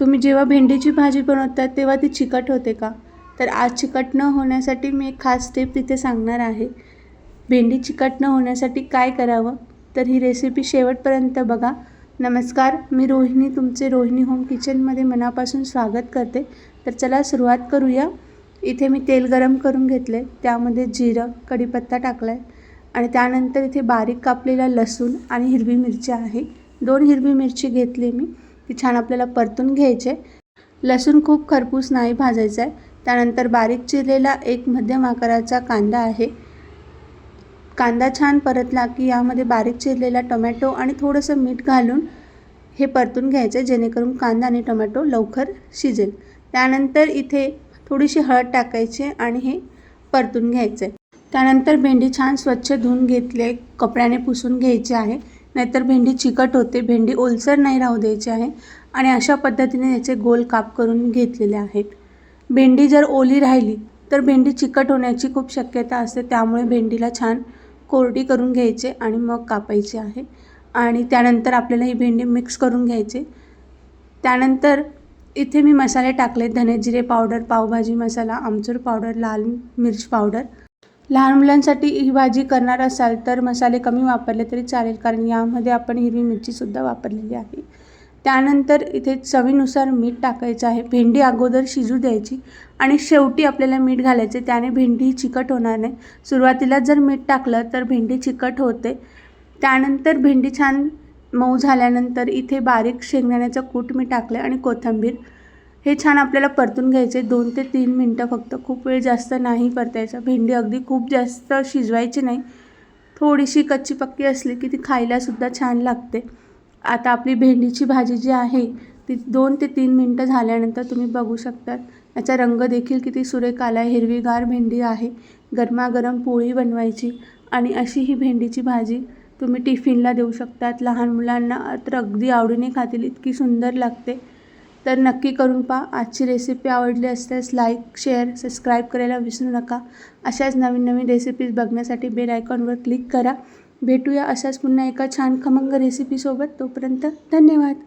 तुम्ही जेव्हा भेंडीची भाजी बनवता तेव्हा ती चिकट होते का? तर आज चिकट न होण्यासाठी मी एक खास स्टेप तिथे सांगणार आहे. भेंडी चिकट न होण्यासाठी काय करावं? तर ही रेसिपी शेवटपर्यंत बघा. नमस्कार मी रोहिणी तुमचे रोहिणी होम किचनमध्ये मनापासून स्वागत करते. तर चला सुरुवात करूया. इथे मी तेल गरम करून घेतले त्यामध्ये जिरं कढीपत्ता टाकला आहे आणि त्यानंतर इथे बारीक कापलेला लसूण आणि हिरवी मिरची आहे. दोन हिरवी मिरची घेतली मी. ती छान आपल्याला परतून घ्यायचे. लसूण खूप खरपूस नाही भाजायचा आहे. त्यानंतर बारीक चिरलेला एक मध्यम आकाराचा कांदा आहे. कांदा छान परतला की यामध्ये बारीक चिरलेला टोमॅटो आणि थोडंसं मीठ घालून हे परतून घ्यायचं जेणेकरून कांदा आणि टोमॅटो लवकर शिजेल. त्यानंतर इथे थोडीशी हळद टाकायची आणि हे परतून घ्यायचं. आहे त्यानंतर भेंडी छान स्वच्छ धुवून घेतले कपड्याने पुसून घ्यायची आहे. नाहीतर भेंडी चिकट होते. भेंडी ओलसर नाही राहू द्यायची आहे आणि अशा पद्धतीने याचे गोल काप करून घेतलेले आहेत. भेंडी जर ओली राहिली तर भेंडी चिकट होण्याची खूप शक्यता असते. त्यामुळे भेंडीला छान कोरडी करून घ्यायचे आणि मग कापायची आहे. आणि त्यानंतर आपल्याला ही भेंडी मिक्स करून घ्यायची. त्यानंतर इथे मी मसाले टाकले. धने जिरे पावडर पावभाजी मसाला आमचूर पावडर लाल मिर्च पावडर. लहान मुलांसाठी ही भाजी करणार असाल तर मसाले कमी वापरले तरी चालेल कारण यामध्ये आपण हिरवी मिरचीसुद्धा वापरलेली आहे. त्यानंतर इथे चवीनुसार मीठ टाकायचं आहे. भेंडी अगोदर शिजू द्यायची आणि शेवटी आपल्याला मीठ घालायचे. त्याने भेंडी चिकट होणार नाही. सुरुवातीला जर मीठ टाकलं तर भेंडी चिकट होते. त्यानंतर भेंडी छान मऊ झाल्यानंतर इथे बारीक शेंगदाण्याचं कूट मी टाकलं आणि कोथिंबीर हे छान आपल्याला परतून घ्यायचे. दोन ते तीन मिनटं फक्त. खूप वेळ जास्त नाही परतायचं. भेंडी अगदी खूप जास्त शिजवायची नाही. थोडीशी कच्ची पक्की असली की ती खायलासुद्धा छान लागते. आता आपली भेंडीची भाजी जी आहे ती दोन ते तीन मिनटं झाल्यानंतर तुम्ही बघू शकतात. याचा रंग देखील किती सुरेख आला आहे हिरवीगार भेंडी आहे. गरमागरम पोळी बनवायची आणि अशी ही भेंडीची भाजी तुम्ही टिफिनला देऊ शकतात. लहान मुलांना तर अगदी आवडीने खातील. इतकी सुंदर लागते. तर नक्की करून पहा. आजची रेसिपी आवडली असल्यास लाईक शेअर सबस्क्राईब करायला विसरू नका. अशाच नवीन नवीन रेसिपीज बघण्यासाठी बेल आयकॉनवर क्लिक करा. भेटूया अशाच पुन्हा एका छान खमंग रेसिपीसोबत तोपर्यंत धन्यवाद.